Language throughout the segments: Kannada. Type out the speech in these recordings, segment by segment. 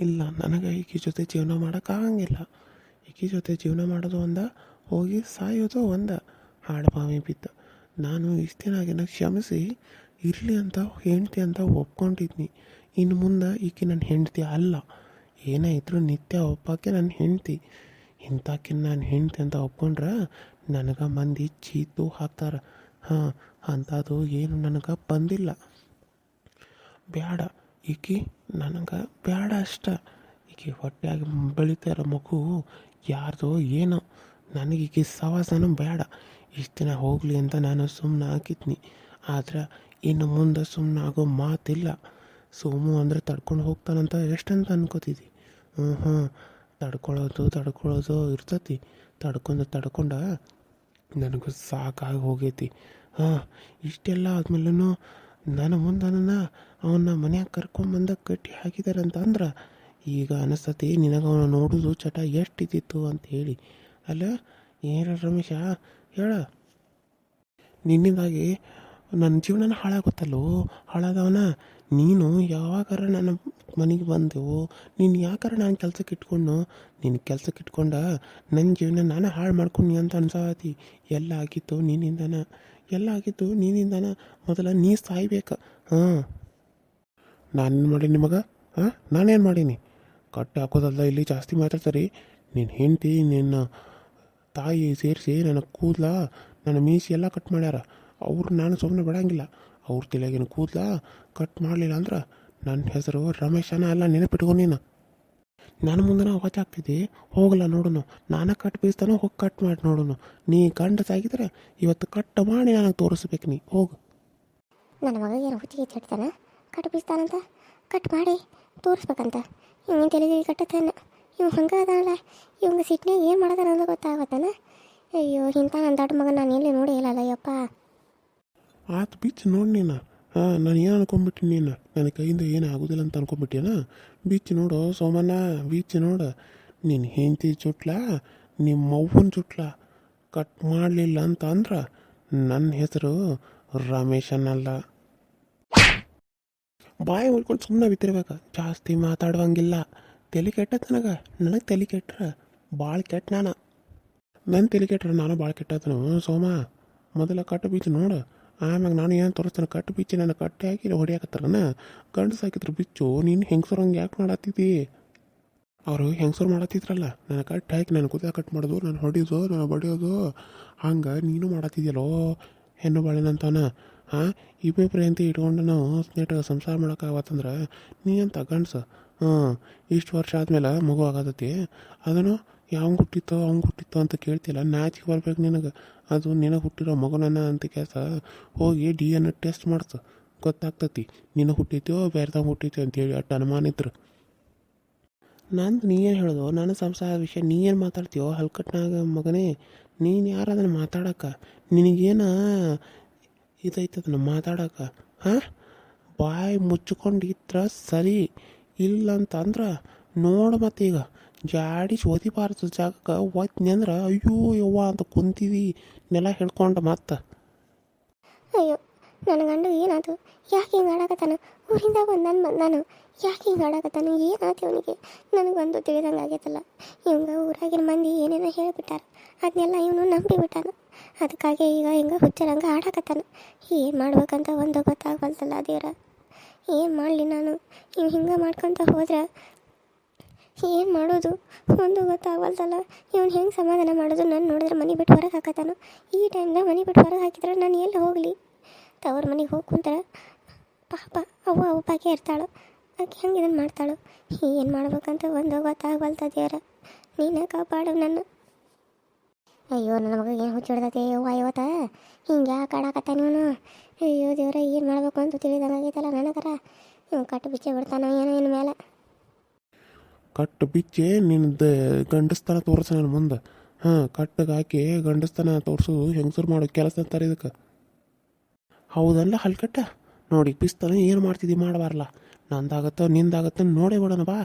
ಇಲ್ಲ, ನನಗೆ ಈಕೆ ಜೊತೆ ಜೀವನ ಮಾಡೋಕ್ಕಾಗಂಗಿಲ್ಲ ಈಕೆ ಜೊತೆ ಜೀವನ ಮಾಡೋದು ಒಂದ, ಹೋಗಿ ಸಾಯೋದು ಒಂದ. ಹಾಡ್ಬಾವಿ ಬಿದ್ದು. ನಾನು ಇಷ್ಟು ದಿನ ಆಗಿನ ಕ್ಷಮಿಸಿ, ಇರಲಿ ಅಂತ ಹೆಂಡ್ತಿ ಅಂತ ಒಪ್ಕೊಂಡಿದ್ನಿ. ಇನ್ನು ಮುಂದೆ ಈಕೆ ನನ್ನ ಹೆಂಡ್ತಿ ಅಲ್ಲ. ಏನೇ ಇದ್ರೂ ನಿತ್ಯ ಒಪ್ಪಾಕೆ ನನ್ನ ಹೆಂಡ್ತಿ. ಇಂಥಕಿನ ನಾನು ಹೆಂಡ್ತಿ ಅಂತ ಒಪ್ಕೊಂಡ್ರೆ ನನಗೆ ಮಂದಿ ಚೀತು ಹಾಕ್ತಾರೆ. ಹಾಂ, ಅಂಥದ್ದು ಏನು ನನಗೆ ಬಂದಿಲ್ಲ. ಬ್ಯಾಡ. ಈಕಿ ನನಗೆ ಬೇಡ ಅಷ್ಟ. ಈಕೆ ಹೊಟ್ಟೆಯಾಗಿ ಬೆಳೀತಾ ಇರೋ ಮಗು ಯಾರ್ದೋ ಏನೋ. ನನಗೆ ಈಕೆ ಸವಾಸನೂ ಬೇಡ ಇಷ್ಟು ದಿನ ಹೋಗಲಿ ಅಂತ ನಾನು ಸುಮ್ಮನೆ ಹಾಕಿದ್ನಿ. ಆದ್ರೆ ಇನ್ನು ಮುಂದೆ ಸುಮ್ಮನೆ ಆಗೋ ಮಾತಿಲ್ಲ. ಸೋಮು ಅಂದರೆ ತಡ್ಕೊಂಡು ಹೋಗ್ತಾನಂತ ಎಷ್ಟಂತ ಅನ್ಕೋತಿದ್ದಿ ಹ್ಞೂ ಹ್ಞೂ ತಡ್ಕೊಳ್ಳೋದು ತಡ್ಕೊಳ್ಳೋದು ಇರ್ತತಿ. ತಡ್ಕೊಂಡು, ತಡ್ಕೊಂಡ ನನಗೂ ಸಾಕಾಗಿ ಹೋಗೈತಿ. ಹಾಂ, ಇಷ್ಟೆಲ್ಲ ಆದ್ಮೇಲೂ ನನ್ನ ಮುಂದೆ ಅವನ್ನ ಅವನ್ನ ಮನ್ಯಾಗ ಕರ್ಕೊಂಬಂದ ಕಟ್ಟಿ ಹಾಕಿದಾರೆ ಅಂತ ಅಂದ್ರೆ, ಈಗ ಅನಿಸ್ತತಿ ನಿನಗೆ ಅವನ ನೋಡೋದು ಚಟ ಎಷ್ಟಿದ್ದಿತ್ತು ಅಂತ ಹೇಳಿ. ಅಲ್ಲ ಏನ ರಮೇಶ, ಹೇಳ. ನಿನ್ನಿಂದಾಗಿ ನನ್ನ ಜೀವನನ ಹಾಳಾಗುತ್ತಲ್ಲೋ? ಹಾಳಾದವನ? ನೀನು ಯಾವಾಗಾರ ನನ್ನ ಮನೆಗೆ ಬಂದೆವು ನೀನು ಯಾಕಾರ ನಾನು ಕೆಲ್ಸಕ್ಕೆ ಇಟ್ಕೊಂಡು ನಿನ್ನ ಕೆಲ್ಸಕ್ಕೆ ಇಟ್ಕೊಂಡ ನನ್ನ ಜೀವನ ನಾನು ಹಾಳು ಮಾಡ್ಕೊಂಡು ಅಂತ ಅನ್ಸಾತಿ. ಎಲ್ಲ ಆಗಿತ್ತು ನಿನ್ನಿಂದನ. ಎಲ್ಲ ಆಗಿದ್ದು ನೀನಿಂದನ ಮೊದಲ ನೀ ಸಾಯ್ಬೇಕು. ಹಾಂ. ನಾನೇನು ಮಾಡೀನಿ ನಿಮಗೆ? ಹಾಂ? ನಾನೇನು ಮಾಡೀನಿ? ಕಟ್ಟೆ ಹಾಕೋದಲ್ಲ ಇಲ್ಲಿ ಜಾಸ್ತಿ ಮಾತಾಡ್ತಾರೆ. ನಿನ್ನ ಹೆಂಡತಿ, ನಿನ್ನ ತಾಯಿ ಸೇರಿಸಿ ನನ್ನ ಕೂದಲ, ನನ್ನ ಮೀಸಿ ಎಲ್ಲ ಕಟ್ ಮಾಡ್ಯಾರ. ಅವ್ರು ನಾನು ಸುಮ್ಮನೆ ಬಿಡಂಗಿಲ್ಲ. ಅವ್ರ ತಲೆಗಿನ ಕೂದಲ ಕಟ್ ಮಾಡಲಿಲ್ಲ ಅಂದ್ರೆ ನನ್ನ ಹೆಸರು ರಮೇಶನ ಅಲ್ಲ ನೆನಪಿಟ್ಕೊಂಡು ನೀನು. ನನ್ನ ಮುಂದೆ ನಾವು ಹೊಚ್ಚಾಗ್ತಿದ್ದೆ ಹೋಗಲ್ಲ ನೋಡೋನು. ನಾನು ಕಟ್ ಬೀಸ್ತಾನೆ ಹೋಗಿ ಕಟ್ ಮಾಡಿ ನೋಡೋನು. ನೀ ಗಂಡ ಸಾಗಿದ್ರೆ ಇವತ್ತು ಕಟ್ ಮಾಡಿ ನನಗೆ ತೋರಿಸ್ಬೇಕು ನೀ. ಹೋಗು. ನನ್ನ ಮಗ ಏನು ಹುಚ್ಚಿಗೆ ಚಟ್ತಾನ ಕಟ್ ಬೀಸ್ತಾನಂತ ಕಟ್ ಮಾಡಿ ತೋರಿಸ್ಬೇಕಂತ? ಇವನು ತಲೆಗೆ ಕಟ್ಟತಾನ ಇವ್ ಹಂಗೆ ಅದಾನಲ್ಲ. ಇವಂಗೆ ಸಿಟ್ನಾಗ ಏನು ಮಾಡೋದಾನ ಅಂತ ಗೊತ್ತಾಗತ್ತಾನ? ಅಯ್ಯೋ ಇಂಥ ನನ್ನ ದೊಡ್ಡ ಮಗ ನಾನು ಎಲ್ಲಿ ನೋಡೇ ಇಲ್ಲಲ್ಲ ಯಪ್ಪ ಆತು ಬಿಚ್ಚು ನೋಡಿ ನೀನು. ಹಾಂ ನಾನು ಏನು ಅನ್ಕೊಂಬಿಟ್ಟಿನಿ ನೀನು? ನನ್ನ ಕೈಯಿಂದ ಏನು ಆಗೋದಿಲ್ಲ ಅಂತ ಅನ್ಕೊಂಬಿಟ್ಟಿಯನ ಬಿಚ್ಚು ನೋಡು ಸೋಮಣ್ಣ ಬಿಚ್ಚು ನೋಡು. ನಿನ್ನ ಹೆಂಡತಿ ಚುಟ್ಲ ನಿಮ್ಮ ಅವ್ವನ ಚುಟ್ಲ. ಕಟ್ ಮಾಡಲಿಲ್ಲ ಅಂತ ಅಂದ್ರೆ ನನ್ನ ಹೆಸರು ರಮೇಶನಲ್ಲ ಬಾಯಿ ಉಳ್ಕೊಂಡು ಸುಮ್ಮನೆ ಬಿತ್ತಿರ್ಬೇಕು ಜಾಸ್ತಿ ಮಾತಾಡುವಂಗಿಲ್ಲ. ತಲೆ ಕೆಟ್ಟದ ನನಗೆ. ನನಗೆ ತಲೆ ಕೆಟ್ರ. ಭಾಳ ಕೆಟ್ಟ ನಾನು. ನನ್ನ ತಲೆ ಕೆಟ್ರ ನಾನು ಭಾಳ ಕೆಟ್ಟದನು. ಸೋಮ, ಮೊದಲ ಕಟ್ಟು ಬೀಚ್ ನೋಡು. ಆಮ್ಯಾಗ ನಾನು ಏನು ತೋರಿಸ್ತೇನೆ ಕಟ್ಟು ಬಿಚ್ಚಿ ನನ್ನ ಕಟ್ಟೆ ಹಾಕಿ ಹೊಡಿಯಾಕತ್ತಾರನ? ಗಂಡು ಸಾಕಿದ್ರು ಬಿಚ್ಚು, ನೀನು ಹೆಂಗಸರು ಹಂಗೆ ಯಾಕೆ ಮಾಡತ್ತಿದ್ದಿ ಅವರು ಹೆಂಗಸರು ಮಾಡತ್ತಿದ್ರಲ್ಲ ನನ್ನ ಕಟ್ಟೆ ಹಾಕಿ ನನ್ನ ಕುದ ಕಟ್ ಮಾಡೋದು ನಾನು ಹೊಡಿಯೋದು ನಾನು ಬಡಿಯೋದು, ಹಂಗೆ ನೀನು ಮಾಡತ್ತಿದ್ಯಲ್ಲೋ ಹೆಣ್ಣು ಬಾಳೆನಂತಾನ ಹಾಂ ಇಬ್ಬಿಬ್ರು ಅಂತ ಇಟ್ಕೊಂಡು ನಾವು ಸ್ನೇಹಿತ ಸಂಸಾರ ಮಾಡೋಕ್ಕಾಗತ್ತಂದ್ರೆ ನೀ ಅಂತ ಗಂಡ್ಸ? ಹಾಂ ಇಷ್ಟು ವರ್ಷ ಆದಮೇಲೆ ಮಗು ಆಗತ್ತತಿ ಅದನ್ನು ಯಾವ ಹುಟ್ಟಿತ್ತೋ ಅವ್ನು ಹುಟ್ಟಿತ್ತೋ ಅಂತ ಕೇಳ್ತಿಲ್ಲ. ನಾಚಿಕೆ ಬರ್ಬೇಕು ನಿನಗೆ. ಅದು ನಿನಗೆ ಹುಟ್ಟಿರೋ ಮಗನನ್ನ ಅಂತ ಕೆಲಸ ಹೋಗಿ ಡಿ ಎನ್ ಟೆಸ್ಟ್ ಮಾಡ್ತು ಗೊತ್ತಾಗ್ತತಿ. ನಿನಗೆ ಹುಟ್ಟಿತ್ತೋ ಬೇರೆದಾಗ ಹುಟ್ಟಿದ್ಯೋ ಅಂತೇಳಿ ಅಟ್ಟು ಅನುಮಾನ ಇದ್ರು ನಂದು ನೀ ಏನು ಹೇಳೋದು? ನನ್ನ ಸಂಸಾರ ವಿಷಯ ನೀ ಏನು ಮಾತಾಡ್ತೀಯೋ? ಹಲ್ಕಟ್ನಾಗ ಮಗನೇ, ನೀನು ಯಾರು ಅದನ್ನು ಮಾತಾಡಕ್ಕ ನಿನಗೇನ ಇದೈತೆ ಅದನ್ನು ಮಾತಾಡಕ್ಕ ಹಾಂ? ಬಾಯಿ ಮುಚ್ಕೊಂಡಿದ್ರ ಸರಿ. ಇಲ್ಲ ಅಂತಂದ್ರೆ ನೋಡು ಮತ್ತೀಗ. ಜಾಡಿ ಓದಿಬಾರ್ದು ಜಾಗಕ್ಕೆ ಒತ್ತಿನಂದ್ರೆ ಅಯ್ಯೋ, ಯವ್ವ ಅಂತ ಕುಂತೀವಿ. ನೆಲ ಹಿಡ್ಕೊಂಡು ಮತ್ತೆ. ಅಯ್ಯೋ, ನನ್ನ ಗಂಡ ಏನಾಯ್ತು ಯಾಕೆ ಹಿಂಗೆ ಆಡಕತ್ತಾನ ಊರಿಂದ ಬಂದು ನನ್ನ ನಾನು. ಯಾಕೆ ಹಿಂಗೆ ಆಡಕತ್ತಾನ ಏನಾಯ್ತು ಅವನಿಗೆ ನನಗೊಂದು ತಿಳಿದಂಗೆ ಆಗೈತಲ್ಲ ಇವಂಗ ಊರಾಗಿನ ಮಂದಿ ಏನೇನೋ ಹೇಳಿಬಿಟ್ಟಾರ. ಅದನ್ನೆಲ್ಲ ಇವನು ನಂಬಿಬಿಟ್ಟಾನ. ಅದಕ್ಕಾಗಿ ಈಗ ಹಿಂಗೆ ಹುಚ್ಚರಂಗೆ ಆಡಾಕತ್ತಾನ ಏನು ಮಾಡ್ಬೇಕಂತ ಒಂದು ಗೊತ್ತಾಗಲ್ತಲ್ಲ ದೇವ್ರ. ಏನು ಮಾಡಲಿ ನಾನು? ಇವು ಹಿಂಗೆ ಮಾಡ್ಕೊತ ಹೋದ್ರೆ ಏನು ಮಾಡೋದು? ಒಂದು ಗೊತ್ತಾಗಲ್ತಲ್ಲ ಇವನು ಹೆಂಗೆ ಸಮಾಧಾನ ಮಾಡೋದು? ನಾನು ನೋಡಿದ್ರೆ ಮನೆ ಬಿಟ್ಟು ಹೊರಗೆ ಹಾಕತ್ತಾನು. ಈ ಟೈಮ್ದಾಗ ಮನೆ ಬಿಟ್ಟು ಹೊರಗೆ ಹಾಕಿದ್ರೆ ನಾನು ಎಲ್ಲಿ ಹೋಗಲಿ? ತವ್ರ ಮನೆಗೆ ಹೋಗಿ ಕುಂತಾರೆ ಪಾಪ ಅವ್ವ ಒಬ್ಬಾಕೆ ಇರ್ತಾಳು. ಆಕೆ ಹೆಂಗೆ ಇದನ್ನು ಮಾಡ್ತಾಳು? ಏನು ಮಾಡ್ಬೇಕಂತ ಒಂದು ಗೊತ್ತಾಗಬಲ್ತ ದೇವ್ರ. ನೀನು ಕಾಪಾಡು ನನ್ನ. ಅಯ್ಯೋ, ನನ್ನ ಮಗ ಏನು ಹುಚ್ಚಿಡ್ದೈತೆ ಯವ್ವ ಇವತ್ತ ಹಿಂಗೆ ಯಾಕೆ ಆಡಾಕತ್ತಾನ ಇವನು? ಅಯ್ಯೋ ದೇವ್ರ, ಏನು ಮಾಡ್ಬೇಕು ಅಂತ ತಿಳಿದಂಗೆ ಆಗೈತಲ್ಲ ನನಗರ ಕಟ್ಟು ಬಿಚ್ಚೆ ಬಿಡ್ತಾನ ಏನೋ ಇನ್ನು ಮೇಲೆ. ಕಟ್ಟು ಬಿಚ್ಚಿ ನಿನ್ನದು ಗಂಡಸ್ತನ ತೋರಿಸ ನನ್ನ ಮುಂದೆ. ಹಾಂ, ಕಟ್ಟಿಗೆ ಹಾಕಿ ಗಂಡಸ್ತನ ತೋರಿಸೋದು ಹೆಂಗಸರು ಮಾಡೋ ಕೆಲಸ ಅಂತಾರೆ ಇದಕ್ಕೆ. ಹೌದಲ್ಲ ಹಲ್ಕಟ್ಟ? ನೋಡಿ ಬಿಸ್ತಾನ ಏನು ಮಾಡ್ತಿದ್ದಿ ಮಾಡಬಾರಲ್ಲ ನಂದಾಗತ್ತ, ನಿಂದಾಗತ್ತ ನೋಡೇ ಬಿಡೋಣ ಬಾ.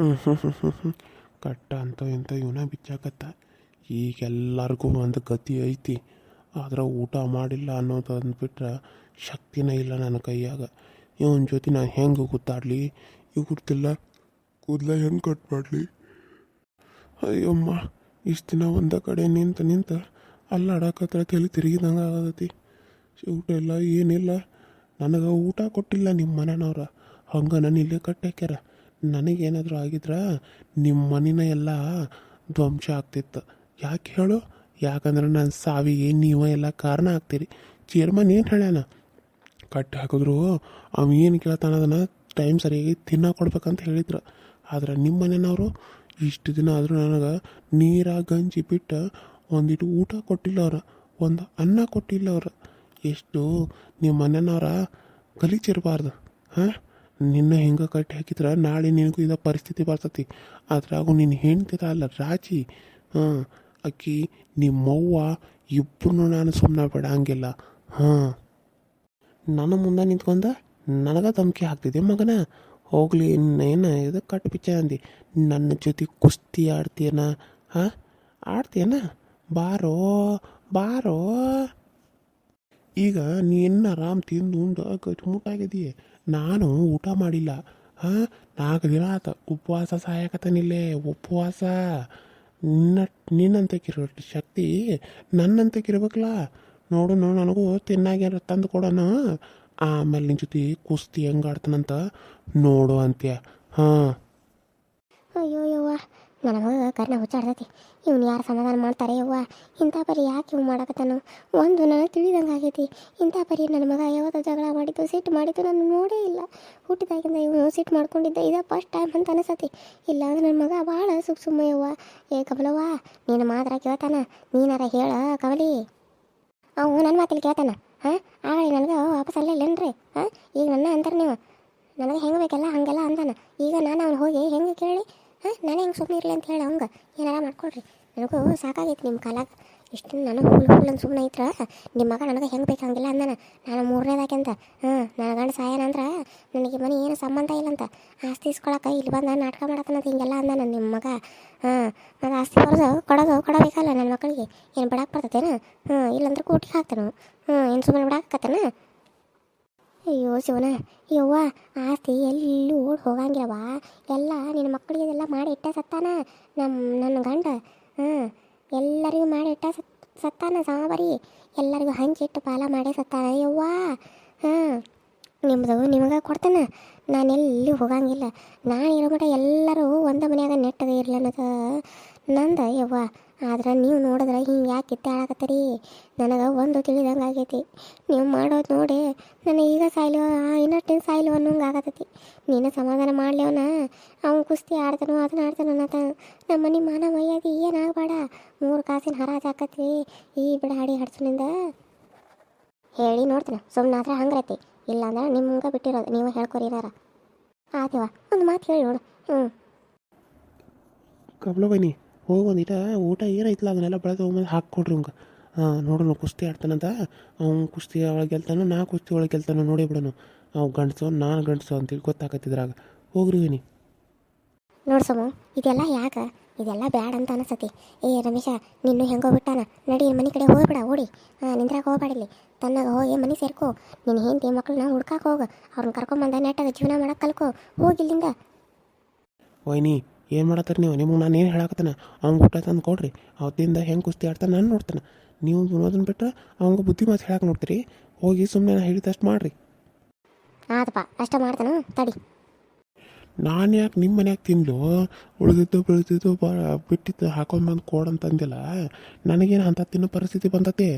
ಹ್ಞೂ ಹ್ಞೂ ಹ್ಞೂ ಕಟ್ಟ ಅಂತ ಇಂಥ ಇವನ ಬಿಚ್ಚಾಕತ್ತ. ಈಗೆಲ್ಲರಿಗೂ ಒಂದು ಗತಿ ಐತಿ. ಆದ್ರೆ ಊಟ ಮಾಡಿಲ್ಲ ಅನ್ನೋದು ಅಂದ್ಬಿಟ್ರೆ ಶಕ್ತಿನೇ ಇಲ್ಲ ನನ್ನ ಕೈಯಾಗ. ಇವನ ಜೊತೆ ನಾನು ಹೆಂಗೆ ಗೊತ್ತಾಡಲಿ ಇವು ಗೊತ್ತಿಲ್ಲ ಕೂದಲ ಹೆಂಗೆ ಕಟ್ ಮಾಡಲಿ? ಅಯ್ಯಮ್ಮ, ಇಷ್ಟು ದಿನ ಒಂದ ಕಡೆ ನಿಂತು ನಿಂತು ಅಲ್ಲಾಡಕತ್ರ ತಲೆ ತಿರುಗಿದಂಗೆ ಆಗತೈತಿ. ಊಟ ಇಲ್ಲ ಏನಿಲ್ಲ. ನನಗೆ ಊಟ ಕೊಟ್ಟಿಲ್ಲ ನಿಮ್ಮ ಮನೆಯವ್ರ ಹಂಗೆ ನಾನು ಇಲ್ಲೇ ಕಟ್ಟಾಕ್ಯಾರ ನನಗೇನಾದರೂ ಆಗಿದ್ರ ನಿಮ್ಮ ಮನಿನ ಎಲ್ಲ ಧ್ವಂಸ ಆಗ್ತಿತ್ತು. ಯಾಕೆ ಹೇಳು? ಯಾಕಂದ್ರೆ ನನ್ನ ಸಾವಿಗೆ ನೀವು ಎಲ್ಲ ಕಾರಣ ಆಗ್ತೀರಿ. ಚೇರ್ಮನ್ ಏನು ಹೇಳ್ಯಾನ? ಕಟ್ಟಿ ಹಾಕಿದ್ರು ಅವ ಏನು ಕೇಳ್ತಾನದನ್ನು ಟೈಮ್ ಸರಿಯಾಗಿ ತಿನ್ನ ಕೊಡ್ಬೇಕಂತ ಹೇಳಿದ್ರು. ಆದ್ರೆ ನಿಮ್ಮ ಮನೆಯವರು ಇಷ್ಟು ದಿನ ಆದರೂ ನನಗೆ ನೀರ ಗಂಜಿ ಬಿಟ್ಟು ಒಂದಿಟ್ಟು ಊಟ ಕೊಟ್ಟಿಲ್ಲ ಅವ್ರು, ಒಂದು ಅನ್ನ ಕೊಟ್ಟಿಲ್ಲ ಅವ್ರು. ಎಷ್ಟು ನಿಮ್ಮ ಮನೆಯವ್ರ ಗಲೀಜಿರಬಾರ್ದು ಹಾಂ? ನಿನ್ನ ಹೆಂಗೆ ಕಟ್ಟಿ ಹಾಕಿದ್ರೆ ನಾಳೆ ನಿನಗೂ ಇದ ಪರಿಸ್ಥಿತಿ ಬರ್ತತಿ. ಅದ್ರಾಗೂ ನಿನ್ನ ಹೆಂಡ್ತಿದ ಅಲ್ಲ, ರಾಜಿ. ಹಾಂ, ಅಕ್ಕಿ, ನಿಮ್ಮವ್ವ ಇಬ್ಬರು ನಾನು ಸುಮ್ಮನೆ ಬಿಡಂಗಿಲ್ಲ ಹಾಂ. ನನ್ನ ಮುಂದೆ ನಿಂತ್ಕೊಂಡ ನನಗೆ ಧಮಕಿ ಹಾಕ್ತಿದ್ದೆ ಮಗನ. ಹೋಗ್ಲಿ, ಇನ್ನೇನು ಇದು ಕಟ್ಟು ಪಿಚ್ಚ ನನ್ನ ಜೊತೆ ಕುಸ್ತಿ ಆಡ್ತೀಯನ? ಹಾಂ? ಆಡ್ತೀಯನ? ಬಾರೋ ಬಾರೋ. ಈಗ ನೀನು ಆರಾಮ್ ತಿಂದು ಉಂಡು ಗಟ್ಮುಟ್ಟಾಗಿದೀಯ ನಾನು ಊಟ ಮಾಡಿಲ್ಲ. ಹಾಂ? ನಾಲ್ಕು ದಿನ ಆತ. ಉಪವಾಸ ಸಾಯಕತ್ತನಿಲ್ಲೇ ಉಪವಾಸ. ನಿನ್ನ ನಿನ್ನಂತಕ್ಕಿರೋ ಶಕ್ತಿ ನನ್ನಂತಕ್ಕಿರ್ಬೇಕಲ್ಲ ನೋಡು, ನನಗೂ ತಿನ್ನಾಗ್ಯಾರ ತಂದು ಕೊಡೋಣ. ಆಮೇಲೆ ನಿನ್ನ ಜೊತೆ ಕುಸ್ತಿ ಹೆಂಗೆ ಆಡ್ತಾನಂತ ನೋಡು ಅಂತ್ಯ. ಹಾಂ. ಅಯ್ಯೋ ಯವ್ವ ನನ್ನ ಮಗ ಕರ್ನ ಹುಚ್ಚಾಡ್ತೈತಿ. ಇವ್ನು ಯಾರು ಸಮಾಧಾನ ಮಾಡ್ತಾರೆ ಯವ್ವ ಇಂಥ ಪರಿ ಯಾಕೆ ಇವ್ ಮಾಡಕತ್ತಾನು? ಒಂದು ನನಗೆ ತಿಳಿದಂಗೆ ಆಗೈತಿ. ಇಂಥ ಪರಿ ನನ್ನ ಮಗ ಯಾವತ್ತೋ ಜಗಳ ಮಾಡಿದ್ದು ಸಿಟ್ಟು ಮಾಡಿದ್ದು ನಾನು ನೋಡೇ ಇಲ್ಲ. ಹುಟ್ಟಿದಾಗಿಂದ ಇವನು ಸಿಟ್ಟು ಮಾಡ್ಕೊಂಡಿದ್ದ, ಇದ ಫಸ್ಟ್ ಟೈಮ್ ಅಂತ ಅನಿಸತಿ ಇಲ್ಲ ಅಂದ್ರೆ ನನ್ನ ಮಗ ಭಾಳ ಸುಖ ಸುಮ್ಮ ಯವ್ವ ಏ ಕಮಲವ್ವ, ನೀನು ಮಾತ್ರ ಕೇಳ್ತಾನ. ನೀನಾರ ಹೇಳ ಕಮಲಿ. ಅವನು ನನ್ನ ಮಾತಲ್ಲಿ ಕೇಳ್ತಾನ. ಹಾಂ? ಆಗಲಿ ನನಗೆ ವಾಪಸ್ ಅಲ್ಲೇನ್ರಿ ಹಾಂ? ಈಗ ನನ್ನ ಅಂತಾರೆ ನೀವು. ನನಗೆ ಹೆಂಗೆ ಬೇಕಲ್ಲ ಹಾಗೆಲ್ಲ ಅಂದಾನ. ಈಗ ನಾನು ಅವ್ನು ಹೋಗಿ ಹೆಂಗೆ ಕೇಳಿ? ಹಾಂ? ನಾನು ಹೆಂಗೆ ಸುಮ್ಮನೆ ಇರಲಿ ಅಂತ ಹೇಳಿ ಅವಂಗೆ. ಏನಾರ ಮಾಡ್ಕೊಡ್ರಿ. ನನಗೂ ಸಾಕಾಗೈತೆ ನಿಮ್ಮ ಕಾಲಾಗ. ಇಷ್ಟು ನನಗೆ ಹುಲ್ ಹುಲ್ ಅಂತ ಸುಮ್ಮನೆ ಐತ್ರ ನಿಮ್ಮ ಮಗ ನನಗೆ ಹೆಂಗೆ ಬೇಕಂಗಿಲ್ಲ ಅಂದನ. ನಾನು ಮೂರನೇದಾಕೆಂತ ಹಾಂ ನನ್ನ ಗಂಡ ಸಾಯನ ಅಂದ್ರೆ ನನಗೆ ಮನೆ ಏನು ಸಂಬಂಧ ಇಲ್ಲಂತ. ಆಸ್ತಿ ಇಸ್ಕೊಳಕ್ಕೆ ಇಲ್ಲಿ ಬಂದ ನಾಟಕ ಮಾಡತ್ತನಂತ ಹಿಂಗೆಲ್ಲ ನಾನು ನಿಮ್ಮ ಮಗ. ಹಾಂ ಮತ್ತು ಆಸ್ತಿ ಬರೋದು ಕೊಡೋದು, ಕೊಡಬೇಕಲ್ಲ ನನ್ನ ಮಕ್ಕಳಿಗೆ. ಏನು ಬಿಡಕ್ಕೆ ಬರ್ತತೇನು? ಹ್ಞೂ ಇಲ್ಲಂದ್ರೆ ಕೂಟಿಗೆ ಹಾಕ್ತಾನು. ಹ್ಞೂ ಏನು ಸುಮ್ಮನೆ ಬಿಡಾಕತ್ತೇನ ಅಯ್ಯೋ ಶಿವನ, ಯವ್ವ, ಆಸ್ತಿ ಎಲ್ಲೂ ಓಡ್ ಹೋಗಂಗಿಲ್ಲವಾ ಎಲ್ಲ ನಿನ್ನ ಮಕ್ಕಳಿಗೆ ಇದೆಲ್ಲ ಮಾಡಿ ಇಟ್ಟ ಸತ್ತಾನ ನಮ್ಮ ನನ್ನ ಗಂಡ. ಹಾಂ ಎಲ್ಲರಿಗೂ ಮಾಡಿ ಇಟ್ಟ ಸತ್, ಸತ್ತಾನ ಸಾಂಬಾರಿ ಎಲ್ಲರಿಗೂ ಹಂಚಿಟ್ಟು ಪಾಲ ಮಾಡಿ ಸತ್ತಾನ. ಯವ್ವಾ, ಹಾಂ ನಿಮ್ಮದು ನಿಮಗೆ ಕೊಡ್ತಾನೆ. ನಾನು ಎಲ್ಲಿ ಹೋಗಂಗಿಲ್ಲ. ನಾನು ಇರೋ ಮಟ್ಟ ಎಲ್ಲರೂ ಒಂದು ಮನ್ಯಾಗ ನೆಟ್ಟಗೆ ಇರಲಿ ಅನ್ನೋದು ನಂದ ಯವ್ವ. ಆದ್ರೆ ನೀವು ನೋಡಿದ್ರೆ ಹಿಂಗೆ ಯಾಕೆ ಕಿತ್ತಾಡಕತ್ತೀರಿ ನನಗೆ ಒಂದು ತಿಳಿದಂಗೆ ಆಗೈತಿ. ನೀವು ಮಾಡೋದು ನೋಡಿ ನನಗೆ ಈಗ ಸಾಯ್ಲೋ ಇನ್ನಷ್ಟು ಸಾಯ್ಲೋ ಅನ್ನೋಂಗೆ ಆಗತೈತಿ. ನೀನು ಸಮಾಧಾನ ಮಾಡ್ಲೇವನ ಅವ್ನು. ಕುಸ್ತಿ ಆಡ್ತಾನೋ ಅದನ್ನ ಆಡ್ತಾನೋ ಅನ್ನತ ನಮ್ಮ ಮನೆ ಮಾನ ಮೈಯಾಗಿ ಏನಾಗಬೇಡ ಮೂರು ಕಾಸಿನ ಹರಾಜ್ ಹಾಕತ್ರಿ ಈ ಬಿಡ ಹಾಡಿ ಹಾಡ್ಸೋನಿಂದ ಹೇಳಿ ನೋಡ್ತೀನಿ. ಸುಮ್ಮನೆ ಆದ್ರೆ ಹಂಗ್ರೈತಿ. ಇಲ್ಲಾಂದ್ರೆ ನಿಮ್ಗೆ ಬಿಟ್ಟಿರೋದು. ನೀವು ಹೇಳ್ಕೊರಿ ಏನಾರ ಆತಿವ ಒಂದು ಮಾತು ಹೇಳಿ ನೋಡು. ಹ್ಞೂ ಕಬ್ಲೋ ಹೋಗಿ ಒಂದಿಟ ಊಟ ಏನೈತಲ್ಲ ಅದನ್ನೆಲ್ಲ ಬೆಳಗ್ಗೆ ಹೋಗ್ಬಂದು ಹಾಕ್ಕೊಡ್ರಿ ಹಂಗೆ ಹಾಂ ನೋಡೋಣ ಕುಸ್ತಿ ಆಡ್ತಾನಂತ. ಅವ್ನು ಕುಸ್ತಿ ಒಳಗೆ ಗೆಲ್ತಾನೋ ನಾ ಕುಸ್ತಿ ಒಳಗೆ ಗೆಲ್ತಾನೋ ನೋಡಿ ಬಿಡೋಣ ಅವು ಗಂಡಸೋ ನಾನು ಗಂಡಸೋ ಅಂತೇಳಿ ಗೊತ್ತಾಗತ್ತಿದ್ರಾಗ ಹೋಗ್ರಿ ವಿನಿ. ನೋಡಿ ಸಮ ಇದೆಲ್ಲ ಯಾಕೆ? ಇದೆಲ್ಲ ಬ್ಯಾಡ ಅಂತ ಅನಿಸತಿ ಏ ರಮೇಶ ನಿನ್ನೂ ಹೆಂಗೋ ಬಿಟ್ಟಾನ ನಡಿ ಮನೆ ಕಡೆ ಹೋಗ್ಬಿಡ ಓಡಿ. ಹಾಂ ನಿಂದ್ರಾಗ ಹೋಗ್ಬೇಡಿಲ್ಲಿ. ತನ್ನಾಗ ಹೋಗಿ ಮನೆ ಸೇರ್ಕೋ. ನಿನ್ನ ಹೆಂಡತಿ ಮಕ್ಕಳನ್ನ ಹುಡ್ಕಾಕೆ ಹೋಗ. ಅವ್ರನ್ನ ಕರ್ಕೊಂಬಂದ ನೆಟ್ಟಾಗ ಜೀವನ ಮಾಡಕ್ಕೆ ಕಲ್ಕೋ. ಹೋಗಿಲ್ಲಿಂದ ವೈನಿ ಏನು ಮಾಡತ್ತಾರೆ ನೀವು? ನಿಮಗೆ ನಾನು ಏನು ಹೇಳಕತ್ತಾನ? ಅವ್ನು ಊಟ ತಂದು ಕೊಡ್ರಿ. ಅವತ್ತಿಂದ ಹೆಂಗೆ ಕುಸ್ತಿ ಆಡ್ತಾನೆ ನಾನು ನೋಡ್ತಾನೆ. ನೀವು ನೋಡೋದನ್ನ ಬಿಟ್ಟರೆ ಅವ್ನಿಗೆ ಬುದ್ಧಿ ಮಾತು ಹೇಳಕ್ಕೆ ನೋಡ್ತೀರಿ. ಹೋಗಿ ಸುಮ್ಮನೆ ನಾನು ಹೇಳಿದಷ್ಟು ಮಾಡಿರಿ. ಆತಪ್ಪ ಅಷ್ಟ ಮಾಡ್ತಾನು? ತಡಿ. ನಾನು ಯಾಕೆ ನಿಮ್ಮ ಮನ್ಯಾಗ ತಿನ್ಲು ಉಳಿದಿದ್ದು ಬೆಳೆದಿದ್ದು ಬ ಬಿಟ್ಟಿದ್ದು ಹಾಕೊಂಡ್ಬಂದು ಕೊಡಂತಂದಿಲ್ಲ ನನಗೇನು ಅಂಥ ತಿನ್ನೋ ಪರಿಸ್ಥಿತಿ ಬಂದತಿ?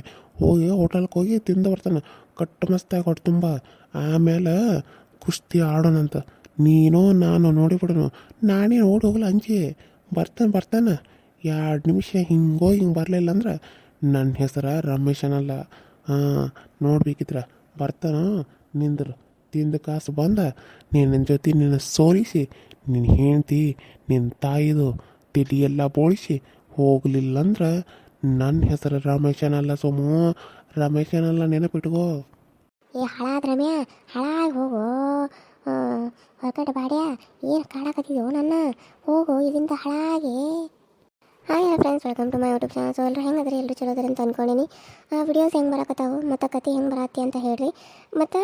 ಹೋಗಿ ಹೋಟೆಲ್ಗೆ ಹೋಗಿ ತಿಂದು ಬರ್ತಾನೆ. ಕಟ್ಟು ಮಸ್ತಾಗಿ ಹೊಟ್ಟೆ ತುಂಬ. ಆಮೇಲೆ ಕುಸ್ತಿ ಆಡೋಣಂತ. ನೀನೋ ನಾನು ನೋಡಿಬಿಡೋನು. ನಾನೇ ಓಡಿ ಹೋಗಲ್ಲ ಅಂಜಿ. ಬರ್ತಾನೆ ಬರ್ತಾನೆ. ಎರಡು ನಿಮಿಷ ಹಿಂಗೋ ಹಿಂಗೆ ಬರಲಿಲ್ಲ ಅಂದ್ರೆ ನನ್ನ ಹೆಸರು ರಮೇಶನಲ್ಲ ಹಾಂ ನೋಡ್ಬೇಕಿದ್ರ. ಬರ್ತಾನ, ನಿಂದ್ರು. ತಿಂದ ಕಾಸು ಬಂದ. ನಿನ್ನ ಜೊತೆ ನಿನ್ನ ಸೋಲಿಸಿ. ನಿನ್ನ ಹೆಂಡ್ತಿ ನಿನ್ನ ತಾಯಿದು ತಿಳಿಯೆಲ್ಲ ಬೋಳಿಸಿ. ಹೋಗಲಿಲ್ಲ ಅಂದ್ರೆ ನನ್ನ ಹೆಸರು ರಮೇಶನಲ್ಲ ಸೋಮು. ರಮೇಶನಲ್ಲ ನೆನಪಿಟ್ಕೋ. ಏ, ಹಳಾದ ರಮ್ಯ. ಹಳಾಗಿ ಹೋಗು. ಹೊರಗಡೆ ಬಾಡ್ಯಾ? ಏನು ಕಾಡಕತ್ತಿದ್ಯೋ ನನ್ನ? ಹೋಗು, ಇಲ್ಲಿಂದ ಹಾಳಾಗಿ. Hi friends welcome to my YouTube channel so ಎಲ್ಲರೂ ಎಲ್ಲರೂ ಚಲೋ ಅದ್ರಿ ಅಂತ ಅಂದ್ಕೊಂಡಿನಿ ವಿಡಿಯೋಸ್ ಹೆಂಗೆ ಬರಕತ್ತಾವು ಮತ್ತು ಕತೆ ಹೆಂಗೆ ಬರತ್ತಿ ಅಂತ ಹೇಳ್ರಿ. ಮತ್ತು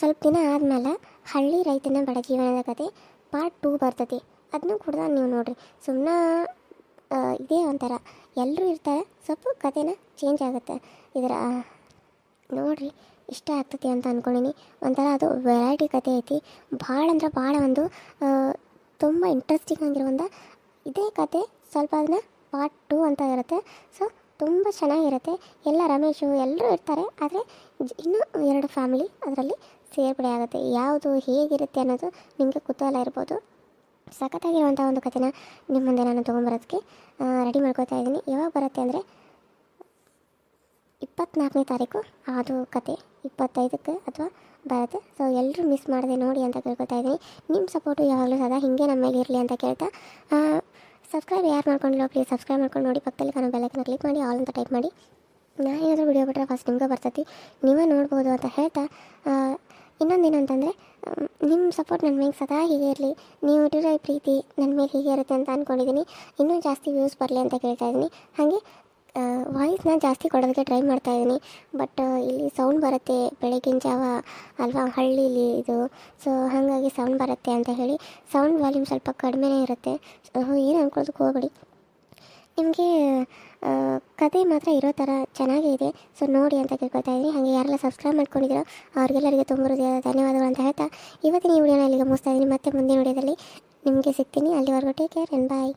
ಸ್ವಲ್ಪ ದಿನ ಆದಮೇಲೆ ಹಳ್ಳಿ ರೈತನ ಬಡ ಜೀವನದ ಕತೆ ಪಾರ್ಟ್ ಟೂ ಬರ್ತೈತಿ. ಅದನ್ನು ಕೂಡ ನೀವು ನೋಡಿರಿ. ಸುಮ್ಮನೆ ಇದೇ ಒಂಥರ. ಎಲ್ಲರೂ ಇರ್ತಾರೆ, ಸ್ವಲ್ಪ ಕತೆನ ಚೇಂಜ್ ಆಗುತ್ತೆ. ಇದರ ನೋಡ್ರಿ. ಇಷ್ಟ ಆಗ್ತೈತಿ ಅಂತ ಅಂದ್ಕೊಂಡಿನಿ ಒಂಥರ ಅದು ವೆರೈಟಿ ಕತೆ ಐತಿ. ಭಾಳ ಅಂದ್ರೆ ಭಾಳ ಒಂದು ತುಂಬ ಇಂಟ್ರೆಸ್ಟಿಂಗ್ ಆಗಿರೋ ಒಂದು ಇದೇ ಕತೆ ಸ್ವಲ್ಪ ಅದನ್ನ ಪಾರ್ಟ್ ಟೂ ಅಂತ ಇರುತ್ತೆ. ಸೊ ತುಂಬ ಚೆನ್ನಾಗಿರುತ್ತೆ. ಎಲ್ಲ ರಮೇಶು ಎಲ್ಲರೂ ಇರ್ತಾರೆ. ಆದರೆ ಇನ್ನೂ ಎರಡು ಫ್ಯಾಮಿಲಿ ಅದರಲ್ಲಿ ಸೇರ್ಪಡೆ ಆಗುತ್ತೆ. ಯಾವುದು ಹೇಗಿರುತ್ತೆ ಅನ್ನೋದು ನಿಮಗೆ ಕುತೂಹಲ ಇರ್ಬೋದು. ಸಖತ್ತಾಗಿರುವಂಥ ಒಂದು ಕಥೆನ ನಿಮ್ಮ ಮುಂದೆ ನಾನು ತೊಗೊಂಬರೋದಕ್ಕೆ ರೆಡಿ ಮಾಡ್ಕೋತಾ ಇದ್ದೀನಿ. ಯಾವಾಗ ಬರುತ್ತೆ ಅಂದರೆ ಇಪ್ಪತ್ನಾಲ್ಕನೇ ತಾರೀಕು ಅದು ಕತೆ ಇಪ್ಪತ್ತೈದಕ್ಕೆ ಅಥವಾ ಬರುತ್ತೆ. ಸೊ ಎಲ್ಲರೂ ಮಿಸ್ ಮಾಡಿದೆ ನೋಡಿ ಅಂತ ಕೇಳ್ಕೊತಾ ಇದ್ದೀನಿ. ನಿಮ್ಮ ಸಪೋರ್ಟು ಯಾವಾಗಲೂ ಸದಾ ಹಿಂಗೆ ನಮ್ಮ ಮೇಲೆ ಇರಲಿ ಅಂತ ಕೇಳ್ತಾ. ಸಬ್ಸ್ಕ್ರೈಬ್ ಯಾರು ಮಾಡ್ಕೊಂಡಿಲ್ಲ ಪ್ಲೀಸ್ ಸಬ್ಸ್ಕ್ರೈಬ್ ಮಾಡ್ಕೊಂಡು ನೋಡಿ ಪಕ್ಕದಲ್ಲಿ ಕಾಣೋ ಬೆಲ್ಲೈಕನ್ನ ಕ್ಲಿಕ್ ಮಾಡಿ ಆಲ್ ಅಂತ ಟೈಪ್ ಮಾಡಿ. ನಾನು ಏನಾದರೂ ವಿಡಿಯೋ ಬಿಟ್ಟರೆ ಫಸ್ಟ್ ನಿಮಗೆ ಬರ್ತೈತಿ. ನೀವೇ ನೋಡ್ಬೋದು ಅಂತ ಹೇಳ್ತಾ. ಇನ್ನೊಂದೇನು ಅಂತಂದರೆ ನಿಮ್ಮ ಸಪೋರ್ಟ್ ನನ್ನ ಮೇಲೆ ಸದಾ ಹೀಗೆ ಇರಲಿ. ನೀವು ಇಟ್ಟಿರೋ ಪ್ರೀತಿ ನನ್ನ ಮೇಲೆ ಹೀಗೆ ಇರುತ್ತೆ ಅಂತ ಅಂದ್ಕೊಂಡಿದ್ದೀನಿ ಇನ್ನೂ ಜಾಸ್ತಿ ವ್ಯೂಸ್ ಬರಲಿ ಅಂತ ಕೇಳ್ತಾ ಇದ್ದೀನಿ. ಹಾಗೆ ವಾಯ್ಸ್ನ ಜಾಸ್ತಿ ಕೊಡೋದಕ್ಕೆ ಟ್ರೈ ಮಾಡ್ತಾ ಇದ್ದೀನಿ ಬಟ್ ಇಲ್ಲಿ ಸೌಂಡ್ ಬರುತ್ತೆ. ಬೆಳಗಿನ ಜಾವ ಅಲ್ವಾ? ಹಳ್ಳಿಲಿ ಇದು. ಸೊ ಹಾಗಾಗಿ ಸೌಂಡ್ ಬರುತ್ತೆ ಅಂತ ಹೇಳಿ ಸೌಂಡ್ ವಾಲ್ಯೂಮ್ ಸ್ವಲ್ಪ ಕಡಿಮೆನೇ ಇರುತ್ತೆ. ಏನು ಅನ್ಕೊಳ್ಳೋದಕ್ಕೆ ಹೋಗ್ಬಿಡಿ. ನಿಮಗೆ ಕತೆ ಮಾತ್ರ ಇರೋ ಥರ ಚೆನ್ನಾಗೇ ಇದೆ. ಸೊ ನೋಡಿ ಅಂತ ಕೇಳ್ಕೊತಾ ಇದ್ದೀನಿ ಹಾಗೆ ಯಾರೆಲ್ಲ ಸಬ್ಸ್ಕ್ರೈಬ್ ಮಾಡ್ಕೊಂಡಿದ್ದೀರೋ ಅವ್ರಿಗೆಲ್ಲರಿಗೆ ತುಂಬ ಧನ್ಯವಾದಗಳು ಅಂತ ಹೇಳ್ತಾ ಇವತ್ತಿನ ಈ ವಿಡಿಯೋನ ಇಲ್ಲಿಗೆ ಮುಗಿಸ್ತಾ ಇದ್ದೀನಿ ಮತ್ತೆ ಮುಂದಿನ ವಿಡಿಯೋದಲ್ಲಿ ನಿಮಗೆ ಸಿಗ್ತೀನಿ. ಅಲ್ಲಿವರೆಗೂ ಟೇಕ್ ಕೇರ್ ಆ್ಯಂಡ್ ಬಾಯ್